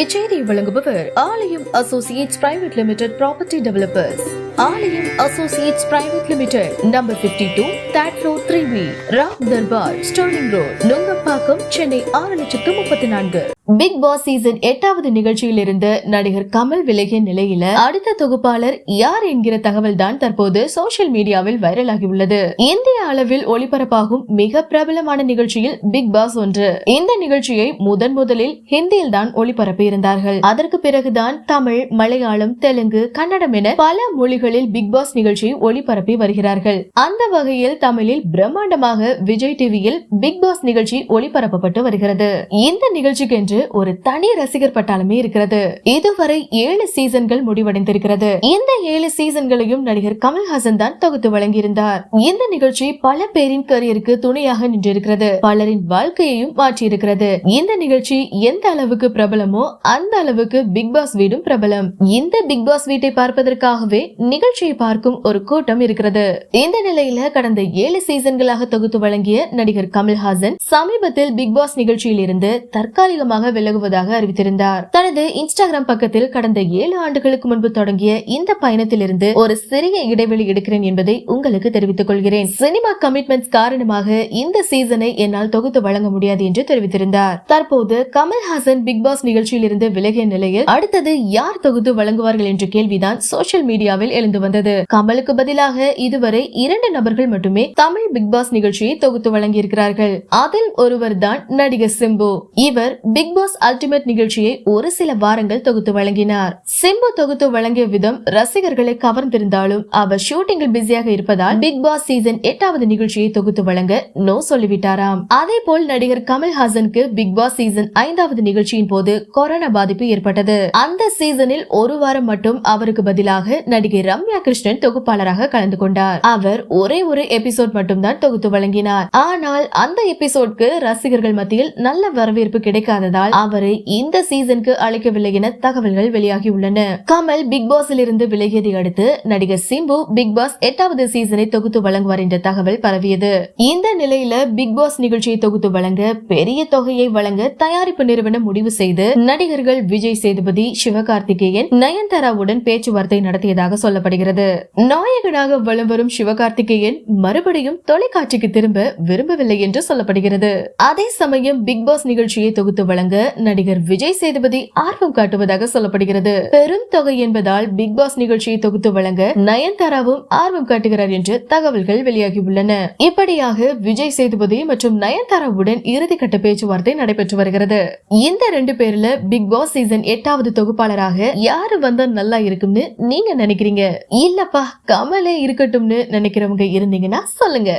இச்செய்தியை வழங்குபவர் Alayam associates private limited property developers. Alayam associates private limited number 52 two that road three B Ram Darbar sterling road Nungambakkam Chennai ஆறு லட்சத்து முப்பத்தி நான்கு big Boss season எட்டாவது நிகழ்ச்சியில் இருந்து நடிகர் கமல் விலகிய நிலையில அடுத்த தொகுப்பாளர் யார் என்கிற தகவல் தான் தற்போது சோசியல் மீடியாவில் வைரலாகி உள்ளது இந்திய அளவில் ஒளிபரப்பாகும் மிக பிரபலமான நிகழ்ச்சியில் பிக் பாஸ் ஒன்று. இந்த நிகழ்ச்சியை முதன் முதலில் ஹிந்தியில் தான் ஒளிபரப்பி இருந்தார்கள் அதற்கு பிறகுதான் தமிழ் மலையாளம் தெலுங்கு கன்னடம் என பல மொழிகளில் பிக் பாஸ் நிகழ்ச்சியை ஒளிபரப்பி வருகிறார்கள். அந்த வகையில் தமிழில் பிரம்மாண்டமாக விஜய் டிவியில் பிக் பாஸ் நிகழ்ச்சி ஒளிபரப்பப்பட்டு வருகிறது. இந்த நிகழ்ச்சிக்கென்று ஒரு தனி ரசிகர் பட்டாளமே இருக்கிறது. இதுவரை ஏழு சீசன்கள் முடிவடைந்திருக்கிறது. இந்த ஏழு சீசன்களையும் நடிகர் கமல்ஹாசன் தான் தொகுத்து வழங்கியிருந்தார். இந்த நிகழ்ச்சி பல பேரின் கரியருக்கு துணையாக நின்றிருக்கிறது. பலரின் வாழ்க்கையையும் மாற்றியிருக்கிறது. இந்த நிகழ்ச்சி எந்த அளவுக்கு பிரபலமோ அந்த அளவுக்கு பிக் பாஸ் வீடும் பிரபலம். இந்த பிக் பாஸ் வீட்டை பார்ப்பதற்காகவே நிகழ்ச்சியை பார்க்கும் ஒரு கூட்டம் இருக்கிறது. இந்த நிலையில கடந்த ஏழு சீசன்களாக தொகுத்து வழங்கிய நடிகர் கமல்ஹாசன் சமீபத்தில் பிக் பாஸ் நிகழ்ச்சியில் இருந்து தற்காலிகமாக விலகுவதாக அறிவித்திருந்தார். தனது இன்ஸ்டாகிராம் பக்கத்தில் கடந்த ஏழு ஆண்டுகளுக்கு முன்பு தொடங்கிய இந்த பயணத்திலிருந்து ஒரு சிறிய இடைவெளி எடுக்கிறேன் என்பதை உங்களுக்கு தெரிவித்துக் கொள்கிறேன். சினிமா கமிட்மெண்ட்ஸ் காரணமாக இந்த சீசனை என்னால் தொகுத்து வழங்க முடியாது என்று தெரிவித்திருந்தார். தற்போது கமல்ஹாசன் பிக் பாஸ் நிகழ்ச்சியில் இருந்து விலகிய நிலையில் அடுத்தது யார் தொகுத்து வழங்குவார்கள் என்ற கேள்விதான் சோசியல் மீடியாவில் எழுந்து வந்தது. கமலுக்கு பதிலாக இதுவரை இரண்டு நபர்கள் மட்டுமே தமிழ் பிக் பாஸ் நிகழ்ச்சியை தொகுத்து வழங்கியிருக்கிறார்கள். அதில் ஒருவர் தான் நடிகர் சிம்பு. இவர் பிக் பாஸ் அல்டிமேட் நிகழ்ச்சியை ஒரு சில வாரங்கள் தொகுத்து வழங்கினார். சிம்பு தொகுத்து வழங்கிய விதம் ரசிகர்களை கவர்ந்திருந்தாலும் அவர் ஷூட்டிங்கில் பிஸியாக இருப்பதால் பிக் பாஸ் சீசன் எட்டாவது நிகழ்ச்சியை தொகுத்து வழங்க நோ சொல்லிவிட்டாராம். அதே போல் நடிகர் கமல்ஹாசனுக்கு பிக் பாஸ் சீசன் ஐந்தாவது நிகழ்ச்சியின் போது கொரோனா பாதிப்பு ஏற்பட்டது. அந்த சீசனில் ஒரு வாரம் மட்டும் அவருக்கு பதிலாக நடிகை ரம்யா கிருஷ்ணன் தொகுப்பாளராக கலந்து கொண்டார். அவர் ஒரே ஒரு எபிசோட் மட்டும்தான் தொகுத்து வழங்கினார். ஆனால் அந்த எபிசோட்க்கு ரசிகர்கள் மத்தியில் நல்ல வரவேற்பு கிடைக்காததால் அவரை இந்த சீசனுக்கு அழைக்கவில்லை என தகவல்கள் வெளியாகியுள்ளன. கமல் பிக் பாஸில் இருந்து விலகியதை அடுத்து நடிகர் சிம்பு பிக் பாஸ் எட்டாவது சீசனை தொகுத்து வழங்குவார் என்ற தகவல் பரவியது. இந்த நிலையில பிக் பாஸ் நிகழ்ச்சியை தொகுத்து வழங்க பெரிய தொகையை வழங்க தயாரிப்பு நிறுவனம் முடிவு செய்து நடிகர்கள் விஜய் சேதுபதி சிவகார்த்திகேயன் நயன்தாராவுடன் பேச்சுவார்த்தை நடத்தியதாக சொல்லப்படுகிறது. நாயகனாக வலம் வரும் சிவகார்த்திகேயன் மறுபடியும் தொலைக்காட்சிக்கு திரும்ப விரும்பவில்லை என்று சொல்லப்படுகிறது. அதே சமயம் பிக் பாஸ் நிகழ்ச்சியை தொகுத்து வழங்க நடிகர் விஜய் சேதுபதி ஆர்வம் காட்டுவதாக சொல்லப்படுகிறது. பெரும் தொகை என்பதால் பிக் பாஸ் நிகழ்ச்சியை தொகுத்து வழங்க நயன்தாராவும் ஆர்வம் காட்டுகிறார் என்று தகவல்கள் வெளியாகியுள்ளன. இப்படியாக விஜய் சேதுபதி மற்றும் நயன்தாராவுடன் இறுதிக்கட்ட பேச்சுவார்த்தை நடைபெற்று வருகிறது. இந்த ரெண்டு பேர்ல பிக் பாஸ் சீசன் எட்டாவது தொகுப்பாளராக யாரு வந்தா நல்லா இருக்கும்னு நீங்க நினைக்கிறீங்க? இல்லப்பா கமலே இருக்கட்டும்னு நினைக்கிறவங்க இருந்தீங்கன்னா சொல்லுங்க.